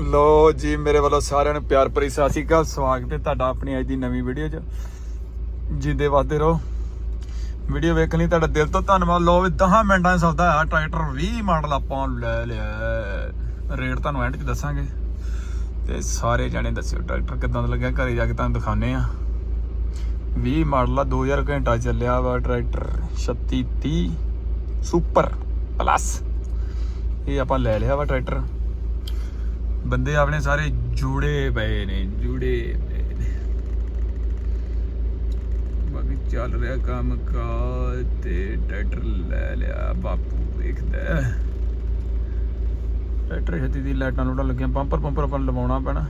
ਲੋ ਜੀ, ਮੇਰੇ ਵੱਲੋਂ ਸਾਰਿਆਂ ਨੂੰ ਪਿਆਰ ਭਰੀ ਸਤਿ ਸ਼੍ਰੀ ਅਕਾਲ। ਸਵਾਗਤ ਹੈ ਤੁਹਾਡਾ ਆਪਣੀ ਅੱਜ ਦੀ ਨਵੀਂ ਵੀਡੀਓ 'ਚ। ਜਿੰਦੇ ਵਾਦੇ ਰਹੋ। ਵੀਡੀਓ ਵੇਖਣ ਲਈ ਤੁਹਾਡਾ ਦਿਲ ਤੋਂ ਧੰਨਵਾਦ। ਲੋ ਵੀ 10 ਮਿੰਟਾਂ 'ਚ ਸੌਦਾ ਆ ਟਰੈਕਟਰ 20 ਮਾਡਲ ਆਪਾਂ ਲੈ ਲਿਆ ਰੇਟ ਤੁਹਾਨੂੰ ਐਂਡ 'ਚ ਦੱਸਾਂਗੇ। ਤੇ ਸਾਰੇ ਜਾਣੇ ਦੱਸਿਓ, ਟਰੈਕਟਰ ਕਿਦਾਂ ਦਾ ਲੱਗਿਆ? ਘਰੇ ਜਾ ਕੇ ਤੁਹਾਨੂੰ ਦਿਖਾਣੇ ਆ 20 ਮਾਡਲ ਆ 2000 ਘੰਟਾ ਚੱਲਿਆ ਵਾ ਟਰੈਕਟਰ। 3630 super plus. ਇਹ ਆਪਾਂ ਲੈ ਲਿਆ ਵਾ ਟਰੈਕਟਰ। ਬੰਦੇ ਆਪਣੇ ਸਾਰੇ ਜੁੜੇ ਪਏ ਨੇ, ਜੁੜੇ ਪਏ ਨੇ। ਬਾਕੀ ਚੱਲ ਰਿਹਾ ਕੰਮ ਕਾ ਤੇ ਟਰੈਕਟਰ ਲੈ ਲਿਆ ਬਾਪੂ, ਵੇਖਦਾ ਟਰੈਕਟਰ ਛੇਤੀ ਦੀ ਲਾਈਟਾਂ ਲੂਟਾਂ ਲੱਗੀਆਂ, ਬੰਪਰ ਬੰਪਰ ਆਪਾਂ ਲਵਾਉਣਾ ਪੈਣਾ।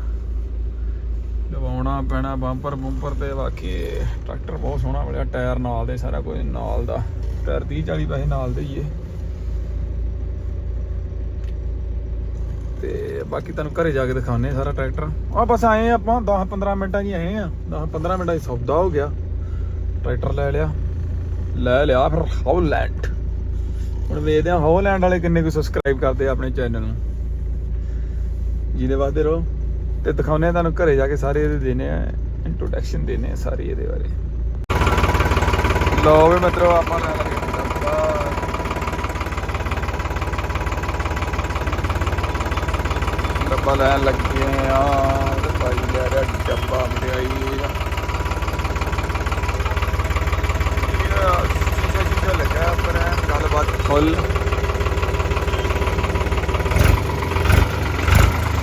ਲਵਾਉਣਾ ਪੈਣਾ ਬੰਪਰ ਬੰਪਰ ਤੇ, ਬਾਕੀ ਟਰੈਕਟਰ ਬਹੁਤ ਸੋਹਣਾ ਮਿਲਿਆ ਟਾਇਰ ਨਾਲ ਦੇ ਸਾਰਾ ਕੁਝ, ਨਾਲ ਦਾ। ਟਾਇਰ 30 40 ਪੈਸੇ ਨਾਲ ਦੇ ਹੀ ਏ। ਤੇ ਬਾਕੀ ਤੁਹਾਨੂੰ ਘਰੇ ਜਾ ਕੇ ਦਿਖਾਉਣੇ ਸਾਰਾ ਟਰੈਕਟਰ। ਆ ਬਸ ਆਏ ਆਪਾਂ 10 15 ਮਿੰਟਾਂ ਜੀ ਆਏ ਆ 10 15 ਮਿੰਟਾਂ 'ਚ ਸੌਦਾ ਹੋ ਗਿਆ। ਟਰੈਕਟਰ ਲੈ ਲਿਆ। ਲੈ ਲਿਆ ਫਿਰ ਹੌਲੈਂਡ ਹੁਣ ਵੇਖਦੇ ਆ ਹੌਲੈਂਡ ਵਾਲੇ ਕਿੰਨੇ ਕੁ ਸਬਸਕ੍ਰਾਈਬ ਕਰਦੇ ਆ ਆਪਣੇ ਚੈਨਲ ਨੂੰ। ਜਿਹਦੇ ਵਾਸਤੇ ਰਹੋ। ਤੇ ਦਿਖਾਉਣੇ ਆ ਤੁਹਾਨੂੰ ਘਰੇ ਜਾ ਕੇ ਸਾਰੇ ਇਹਦੇ ਦੇਣੇ ਆ ਇੰਟਰੋਡਕਸ਼ਨ ਦੇਣੇ ਆ ਸਾਰੀ ਇਹਦੇ ਬਾਰੇ। ਲਓ ਵੀ ਮਿੱਤਰੋ, ਆਪਾਂ ਲੈ ਲਗੇ ਡੱਬਾ ਲੈਣ ਲੱਗੇ ਆ ਤੇ ਭਾਈ ਲੈ ਰਿਹਾ ਡੱਬਾ ਮਠਿਆਈ। ਲੱਗਾ ਪਰ ਗੱਲਬਾਤ ਫੁੱਲ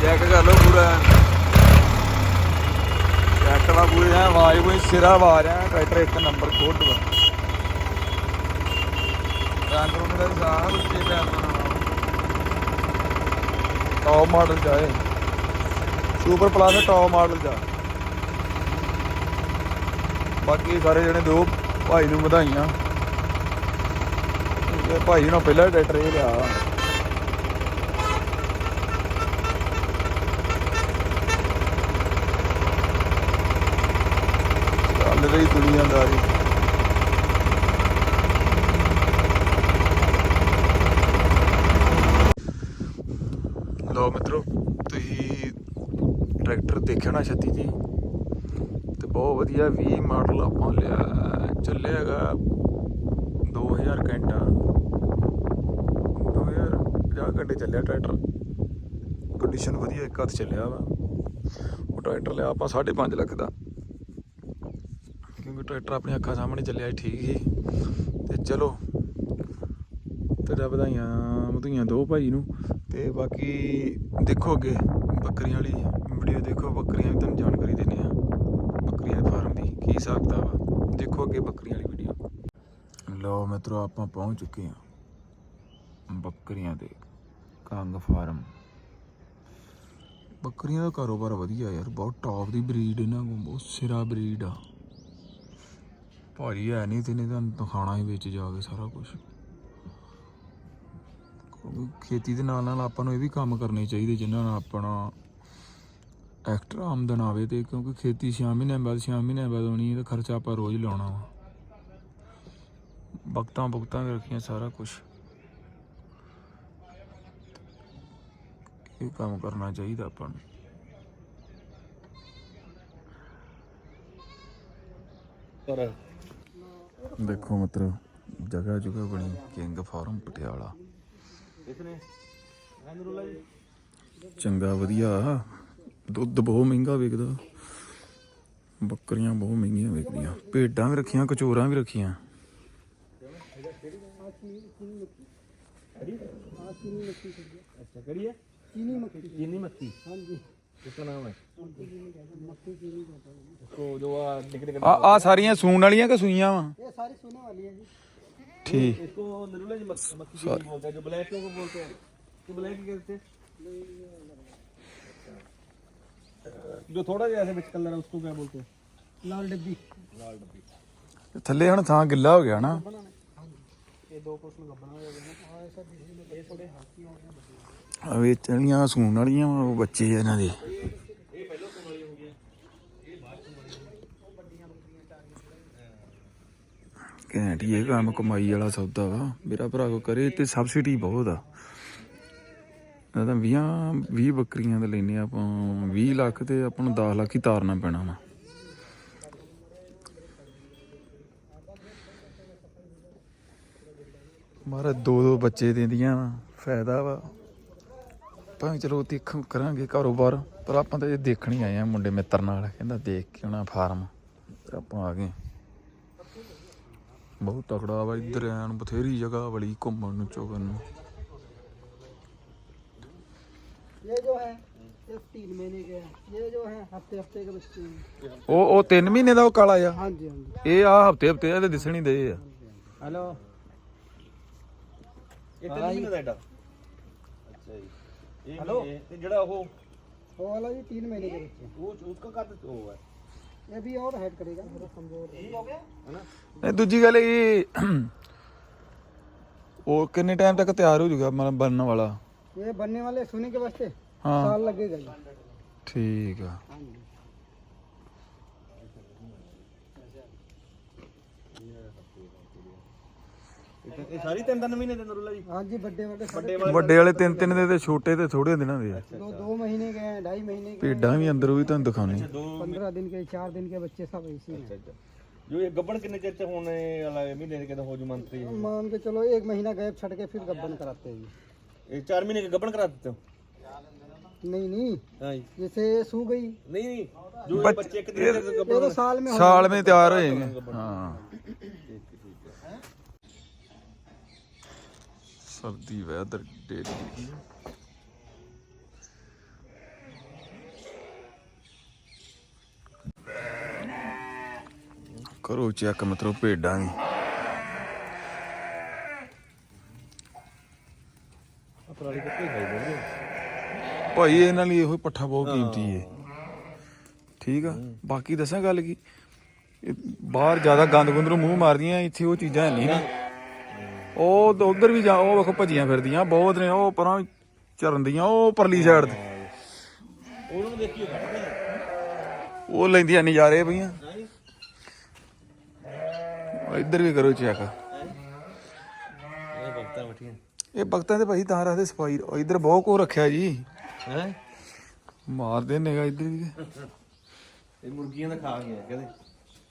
ਚੈੱਕ ਕਰ ਲਓ ਪੂਰਾ। ਵਾ ਪੂਰੀ ਹੈ ਆਵਾਜ਼ ਕੋਈ ਸਿਰਾ ਆਵਾਜ਼ ਹੈ। ਟਰੈਕਟਰ ਇੱਕ ਨੰਬਰ ਖੋਟ ਵਾ ਰੰਗ ਰੁੰਗ ਦਾ ਸਾਰਾ ਉੱਚੇ ਪਿਆ ਟੌਪ ਮਾਡਲ 'ਚ ਆਏ ਸੁਪਰ ਪਲੱਸ ਟੌਪ ਮਾਡਲ ਜਾ। ਬਾਕੀ ਸਾਰੇ ਜਣੇ ਦੋ ਭਾਈ ਨੂੰ ਵਧਾਈਆਂ। ਤੇ ਭਾਈ ਨੂੰ ਪਹਿਲਾਂ ਟਰੈਕਟਰ ਇਹ ਲਿਆ ਚੱਲ ਰਹੀ ਦੁਨੀਆਦਾਰੀ। ਲੋ ਮਿੱਤਰੋ, ਤੁਸੀਂ ਟਰੈਕਟਰ ਦੇਖਿਆ ਨਾ ਛੱਤੀ ਜੀ? ਤੇ ਬਹੁਤ ਵਧੀਆ 20 ਮਾਡਲ ਆਪਾਂ ਲਿਆ, ਚੱਲਿਆਗਾ 2000 ਘੰਟਾ। 2050 ਘੰਟੇ ਚੱਲਿਆ ਟਰੈਕਟਰ। ਕੰਡੀਸ਼ਨ ਵਧੀਆ, ਇੱਕ ਹੱਥ ਚੱਲਿਆ ਵਾ। ਉਹ ਟਰੈਕਟਰ ਲਿਆ ਆਪਾਂ 5.5 ਲੱਖ ਦਾ। ਕਿਉਂਕਿ ਟਰੈਕਟਰ ਆਪਣੀ ਅੱਖਾਂ ਸਾਹਮਣੇ ਚੱਲਿਆ ਠੀਕ ਹੀ ਤੇ ਚਲੋ ਤੇਰਾ ਵਧਾਈਆਂ ਵਧਾਈਆਂ ਦੋ ਭਾਈ ਨੂੰ। ਤੇ ਬਾਕੀ ਦੇਖੋ ਅੱਗੇ ਬੱਕਰੀਆਂ ਵਾਲੀ ਵੀਡੀਓ ਦੇਖੋ, ਬੱਕਰੀਆਂ ਵੀ ਤੁਹਾਨੂੰ ਜਾਣਕਾਰੀ ਦਿੰਦੇ ਆ ਬੱਕਰੀਆਂ ਦੇ ਫਾਰਮ ਦੀ ਕੀ ਹਿਸਾਬ ਵਾ ਦੇਖੋ ਅੱਗੇ ਬੱਕਰੀਆਂ ਵਾਲੀ ਵੀਡੀਓ ਲਓ ਮਿੱਤਰੋ, ਆਪਾਂ ਪਹੁੰਚ ਚੁੱਕੇ ਹਾਂ ਬੱਕਰੀਆਂ ਦੇ ਕੰਗ ਫਾਰਮ। ਬੱਕਰੀਆਂ ਦਾ ਕਾਰੋਬਾਰ ਵਧੀਆ ਯਾਰ, ਬਹੁਤ ਟੌਪ ਦੀ ਬਰੀਡ ਇਹਨਾਂ ਕੋਲ, ਬਹੁਤ ਸਿਰਾ ਬਰੀਡ ਆ। ਭਾਜੀ, ਹੈ ਨਹੀਂ ਤੇ ਨਹੀਂ ਤੁਹਾਨੂੰ ਦਿਖਾਣਾ ਹੀ ਵਿੱਚ ਜਾ ਕੇ ਸਾਰਾ ਕੁਝ ਖੇਤੀ ਦੇ ਨਾਲ ਨਾਲ ਆਪਾਂ ਨੂੰ ਇਹ ਵੀ ਕੰਮ ਕਰਨੇ ਚਾਹੀਦੇ ਜਿਨ੍ਹਾਂ ਨਾਲ ਆਪਣਾ ਐਕਸਟਰਾ ਆਮਦਨ ਆਵੇ ਤੇ ਕਿਉਂਕਿ ਖੇਤੀ 6 ਮਹੀਨਿਆਂ ਬਾਅਦ 6 ਮਹੀਨਿਆਂ ਬਾਅਦ ਆਉਣੀ ਹੈ ਤੇ ਖਰਚਾ ਆਪਾਂ ਰੋਜ਼ ਲਾਉਣਾ ਵਾ। ਵਕਤਾਂ ਵਕਤਾਂ ਵੀ ਰੱਖੀਆਂ ਸਾਰਾ ਕੁਝ ਇਹ ਕੰਮ ਕਰਨਾ ਚਾਹੀਦਾ ਆਪਾਂ ਨੂੰ। ਦੇਖੋ ਮਤਲਬ ਜਗ੍ਹਾ ਜਗ੍ਹਾ ਬਣੀ ਕਿੰਗ ਫਾਰਮ ਪਟਿਆਲਾ। ਚੰਗਾ ਵਧੀਆ ਦੁੱਧ ਬਹੁਤ ਮਹਿੰਗਾ ਵਿਕਦਾ ਬੱਕਰੀਆਂ ਬਹੁਤ ਮਹਿੰਗੀਆਂ ਵਿਕਦੀਆਂ ਭੇਡਾਂ ਵੀ ਰੱਖੀਆਂ ਕਚੋਰਾਂ ਵੀ ਰੱਖੀਆਂ अच्छा करिए चीनी मक्खी चीनी मक्खी हाँ जी किसका नाम है उसको जो निकले ਆ ਆ सारियां ਸੂਣ ਵਾਲੀਆਂ ਕਿ ਸੂਈਆਂ ਵਾ ये सारी सोने वाली है जी ਠੀਕ इसको नरूला जी मक्खी मक्खी चीनी बोलते हैं जो ब्लैक को बोलते हैं तो ब्लैक क्या कहते हैं जो थोड़ा जैसे बिच कलर है उसको क्या बोलते हैं लाल डब्बी लाल डब्बी ਥੱਲੇ ਹੁਣ ਥਾਂ ਗਿੱਲਾ ਹੋ ਗਿਆ ਨਾ ये दो पोर्शन का बना हुआ है ना हाँ ऐसा ये थोड़े हाथी हो गए ਆ ਵੇਚਣੀਆਂ ਸੂਣ ਵਾਲੀਆਂ ਵਾ, ਉਹ ਬੱਚੇ ਆ ਇਹਨਾਂ ਦੇ ਘੈਂਟ ਹੀ ਇਹ ਕੰਮ ਕਮਾਈ ਵਾਲਾ ਸੌਦਾ ਵਾ। ਮੇਰਾ ਭਰਾ ਕੋ ਕਰੇ ਤੇ ਸਬਸਿਡੀ ਬਹੁਤ ਆ। ਇਹ ਤਾਂ 20 20 ਬੱਕਰੀਆਂ ਦੇ ਲੈਨੇ ਆਪਾਂ। 20 ਲੱਖ ਤੇ ਆਪਾਂ ਨੂੰ 10 ਲੱਖ ਹੀ ਤਾਰਨਾ ਪੈਣਾ ਵਾ। ਮਾਰਾ ਦੋ ਦੋ ਬੱਚੇ ਦਿੰਦੀਆਂ ਵਾ। ਫਾਇਦਾ ਵਾ। ਭਾਵੇਂ ਚਲੋ ਦੇਖ, ਕਰਾਂਗੇ ਕਾਰੋਬਾਰ, ਪਰ ਆਪਾਂ ਤਾਂ ਇਹ ਦੇਖਣ ਹੀ ਆਏ ਆ ਮੁੰਡੇ ਮਿੱਤਰ ਨਾਲ। ਕਹਿੰਦਾ ਦੇਖ ਕੇ ਆਉਣਾ ਫਾਰਮ। ਆਪਾਂ ਆ ਗਏ। ਬਹੁਤ ਤਕੜਾ ਵਾ ਇੱਧਰ ਐਨ ਬਥੇਰੀ ਜਗ੍ਹਾ ਵਲੀ ਘੁੰਮਣ ਨੂੰ ਚੋਗਨ ਨੂੰ। ਇਹ ਜੋ ਹੈ ਇਹ 3 ਮਹੀਨੇ ਕੇ ਇਹ ਜੋ ਹੈ ਹਫ਼ਤੇ ਹਫ਼ਤੇ ਕੇ ਬੱਚੇ ਉਹ ਉਹ 3 ਮਹੀਨੇ ਦਾ ਉਹ ਕਾਲਾ ਆ ਹਾਂਜੀ ਹਾਂਜੀ। ਇਹ ਆ ਹਫ਼ਤੇ ਹਫ਼ਤੇ ਇਹਦੇ ਦਿਸਣ ਹੀ ਦੇ ਆ। ਹਲੋ। ਇਹ 3 ਮਹੀਨੇ ਦਾ ਐਡਾ? ਅੱਛਾ ਜੀ। ਇਹ ਹਲੋ। ਤੇ ਜਿਹੜਾ ਉਹ ਉਹ ਵਾਲਾ ਜੀ 3 ਮਹੀਨੇ ਦੇ ਬੱਚੇ ਉਹ ਉਸਕਾ ਕੱਦ ਉਹ ਹੈ? ये भी और हेड करेगा थोड़ा कमजोर है हो गया ਨਹੀਂ ਦੂਜੀ ਗੱਲ ਇਹ ਉਹ ਕਿੰਨੇ ਟਾਈਮ ਤੱਕ ਤਿਆਰ ਹੋ ਜਾਊਗਾ ਮਤਲਬ ਬਣਨ ਵਾਲਾ ये बनने वाले सोने के वास्ते हाँ साल लगेगा जी ਠੀਕ ਆ हाँ जी ਇਹ- ਇਹ ਸਾਰੀ ਤਿੰਨ ਤਿੰਨ ਮਹੀਨੇ ਦੇ ਨਰੂਲਾ ਜੀ हाँ जी बड्डे बड्डे ਵੱਡੇ साढ़े ਵੱਡੇ ਵਾਲੇ ਤਿੰਨ ਤਿੰਨ ਦੇ ਤੇ ਛੋਟੇ ਤੇ ਥੋੜੇ ਦਿਨਾਂ ਦੇ ਆ दो दो महीने के हैं ढाई महीने के ਭੇਡਾਂ ਵੀ ਅੰਦਰ ਉਹ ਵੀ ਤੁਹਾਨੂੰ ਦਿਖਾਉਣੀ ਦੋ पंद्रह दिन के चार दिन के बच्चे सब ऐसे ही ਅੱਛਾ ਅੱਛਾ ਜੋ ਇਹ ਗੱਬਣ ਕਿੰਨੇ ਚਿਰ ਚ ਹੋਣੇ ਵਾਲਾ ਹੈ? ਮਹੀਨੇ ਦੇ ਕਿਦੋਂ ਹੋ ਜੂ ਮੰਤਰੀ हैं मान के चलो एक महीना गैप छट के फिर गब्बन कराते हैं जी ਇਹ 4 ਮਹੀਨੇ के ਗੱਬਣ करा देते हो नहीं नहीं ਹਾਂ ਜੀ जैसे सू गई ਨਹੀਂ ਨਹੀਂ ਜੋ ਇਹ ਬੱਚੇ ਇੱਕ ਦਿਨ ਦੇ ये तो साल में हो ਸਾਲ ਵਿੱਚ ਤਿਆਰ ਹੋ ਜਾਏਗੇ ਹਾਂ ਸਰਦੀ ਵੈਦਰ ਡੇਲੀ। ਕਰੋ ਚੈੱਕ ਮਤਲਬ ਭੇਡਾਂ ਜਾਂਦੇ ਭਾਈ ਇਹਨਾਂ ਲਈ ਇਹੋ ਪੱਠਾ ਬਹੁਤ ਕੀਮਤੀ ਹੈ ਠੀਕ ਆ? ਬਾਕੀ ਦੱਸਾਂ ਗੱਲ ਕੀ? ਬਾਹਰ ਜ਼ਿਆਦਾ ਗੰਦ ਗੁੰਦ ਨੂੰ ਮੂੰਹ ਮਾਰਦੀਆਂ ਇੱਥੇ ਉਹ ਚੀਜ਼ਾਂ ਨਹੀਂ ਨਾ। ਉਹ ਤਾਂ ਉਧਰ ਵੀ ਜਾ ਉਹ ਵੇਖੋ ਭੱਜੀਆਂ ਫਿਰਦੀਆਂ ਬਹੁਤ ਨੇ ਉਹ ਪਰਾਂ ਚਰਨ ਦੀਆਂ ਉਹ ਪਰਲੀ ਸਾਈਡ ਤੇ। ਉਹਨਾਂ ਕੱਢਦੇ ਉਹ ਲੈਂਦੀਆਂ ਨਜ਼ਾਰੇ ਪਈਆਂ। ਇੱਧਰ ਵੀ ਕਰੋ ਚੈੱਕ। ਇਹ ਬਖਤਾਂ ਬੈਠੀਆਂ। ਇਹ ਬਖਤਾਂ ਤੇ ਭਾਈ ਤਾਂ ਰੱਖਦੇ ਸਫ਼ਾਈ ਇੱਧਰ ਬਹੁਤ ਕੋ ਰੱਖਿਆ ਜੀ। ਹੈ? ਮਾਰਦੇ ਨੇਗਾ ਇੱਧਰ ਵੀ। ਇਹ ਮੁਰਗੀਆਂ ਦਾ ਖਾ ਗਏ ਕਹਿੰਦੇ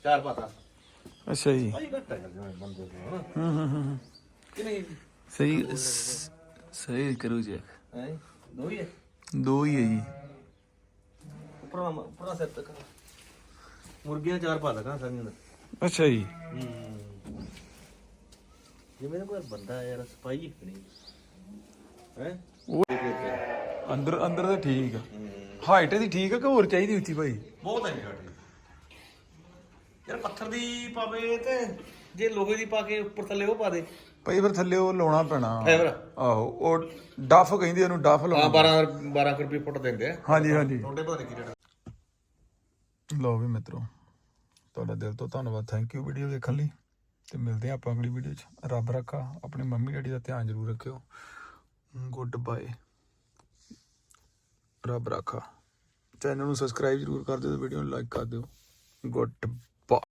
ਚਾਰ ਪਾਤਾ। ਅੱਛਾ ਜੀ। ਭਾਈ ਘੱਟ ਹੈ ਜਿਵੇਂ ਬੰਦੇ ਨੂੰ ਹਨਾ? ਹੂੰ ਹੂੰ ਹੂੰ। ਕਿ ਨਹੀਂ? ਸਹੀ ਸਹੀ ਕਰੋ ਚੈੱਕ ਹੈ? ਦੋ ਹੀ ਹੈ? ਦੋ ਹੀ ਹੈ ਜੀ। ਉੱਪਰੋਂ ਉੱਪਰੋਂ ਸਿਰ ਤੱਕ ਮੁਰਗੀਆਂ ਚਾਰ ਪਾ ਲਗਾ ਸਾਰੀਆਂ ਦਾ। ਅੱਛਾ ਜੀ। ਜਿਵੇਂ ਕੋਈ ਬੰਦਾ ਯਾਰ ਸਪਾਈ ਇੱਕ ਨਹੀਂ। ਹੈ? ਉਹ ਅੰਦਰ ਅੰਦਰ ਤਾਂ ਠੀਕ ਆ। ਹਾਈਟ ਇਹਦੀ ਠੀਕ ਆ ਕਿ ਹੋਰ ਚਾਹੀਦੀ ਉੱਚੀ ਭਾਈ? ਬਹੁਤ ਹੈ ਯਾਰ ਪੱਥਰ ਦੀ ਪਾਵੇ ਤੇ ਜੇ ਲੋਹੇ ਦੀ ਪਾ ਕੇ ਉੱਪਰ ਥੱਲੇ ਉਹ ਪਾ ਦੇ। ਭਾਈ ਫਿਰ ਥੱਲੇ ਉਹ ਲਾਉਣਾ ਪੈਣਾ। ਫਾਈਬਰ ਆਹੋ ਉਹ ਡਫ ਕਹਿੰਦੇ ਉਹਨੂੰ ਡਫ ਹਾਂ ਲਾਉਣਾ 12 12 ਰੁਪਏ ਫੁੱਟ ਦਿੰਦੇ ਆ। ਹਾਂਜੀ ਹਾਂਜੀ। ਤੁਹਾਡੇ ਪਤਾ ਨਹੀਂ ਕੀ ਰੇਟ ਲਓ ਵੀ ਮਿੱਤਰੋ ਤੁਹਾਡਾ ਦਿਲ ਤੋਂ ਧੰਨਵਾਦ। ਥੈਂਕ ਯੂ ਵੀਡੀਓ ਦੇਖਣ ਲਈ। ਤੇ ਮਿਲਦੇ ਹਾਂ ਆਪਾਂ ਅਗਲੀ ਵੀਡੀਓ 'ਚ। ਰੱਬ ਰੱਖਾ ਆਪਣੇ ਮੰਮੀ ਡੈਡੀ ਦਾ ਧਿਆਨ ਜ਼ਰੂਰ ਰੱਖਿਓ। ਗੁੱਡ ਬਾਏ ਰੱਬ ਰੱਖਾ। ਚੈਨਲ ਨੂੰ ਸਬਸਕ੍ਰਾਈਬ ਜ਼ਰੂਰ ਕਰ ਦਿਓ ਤੇ ਵੀਡੀਓ ਨੂੰ ਲਾਈਕ ਕਰ ਦਿਓ। ਗੁੱਡ